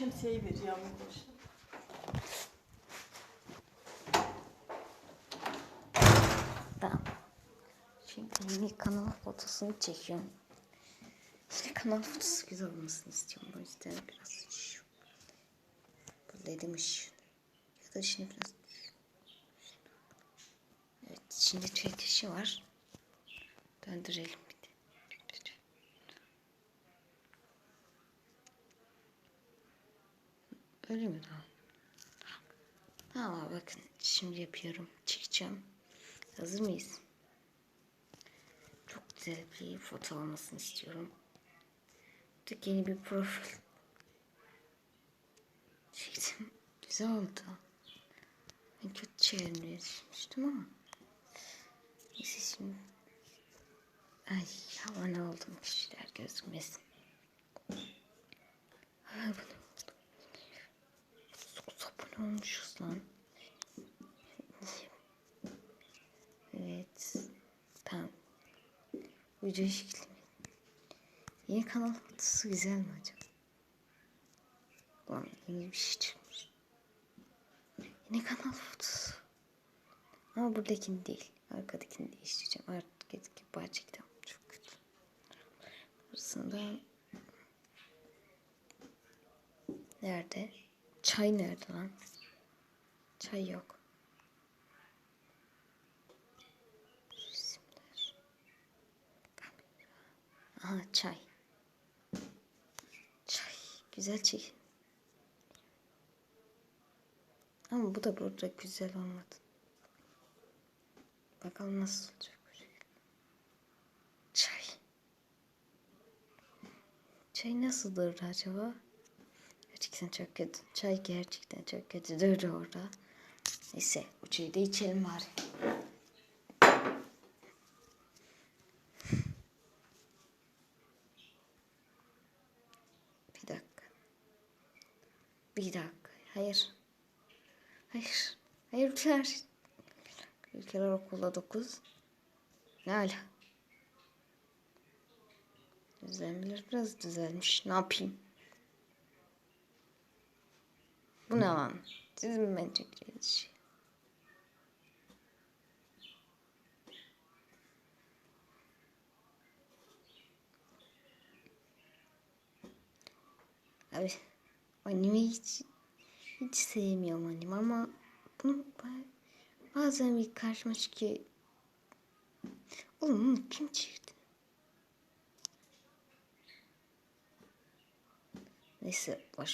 şemsiyeyi ver yağmur başına. Tamam. Şimdi yeni kanal fotosunu çekiyorum. İşte kanal fotosu güzel olmasını istiyorum. O yüzden biraz. Bu dedim ışığı. Ya da şimdi biraz Evet şimdi çekişi var. Döndürelim bir de. Öyle mi? Tamam bakın şimdi yapıyorum. Çekeceğim. Hazır mıyız? Çok güzel bir foto olmasını istiyorum. Tek yeni bir profil. Çektim. Güzel oldu. Ben kötü çevirmeye düşünmüştüm ama. Neyse şimdi. Ay abone oldum kişiler gözükmesin. Ay bu ne oldu? Dokuz abone olmuşuz lan. Evet. Tamam. Video şekli mi? Yeni kanal fotosu güzel mi acaba? Ulan yeni bir şey çıkmış. Yeni kanal fotosu. Ama buradakini değil. Arkadakini değiştireceğim. Arkadaki bahçekten çok kötü. Arasında Nerede? Çay nerede lan? Çay yok. Resimler. Aha çay. Çay. Güzel çay. Ama bu da burada güzel olmadı. Bakalım nasıl olacak şey. Çay. Çay nasıldır acaba? Gerçekten çok kötü. Çay gerçekten çok kötü durdu orada. Neyse bu çayı da içelim bari. Bir dakika. Bir dakika. Hayır. Hayır. Hayır ülkeler. Ülkeler okulda dokuz. Ne ala? Düzenler biraz düzelmiş. Ne yapayım? Bu ne lan? Siz mi çekeceğiniz şey? Abi anime hiç hiç sevmiyorum anime ama bunu ba- bazen bir karşıma çıkıyor. Oğlum bunu kim çekti? Neyse boş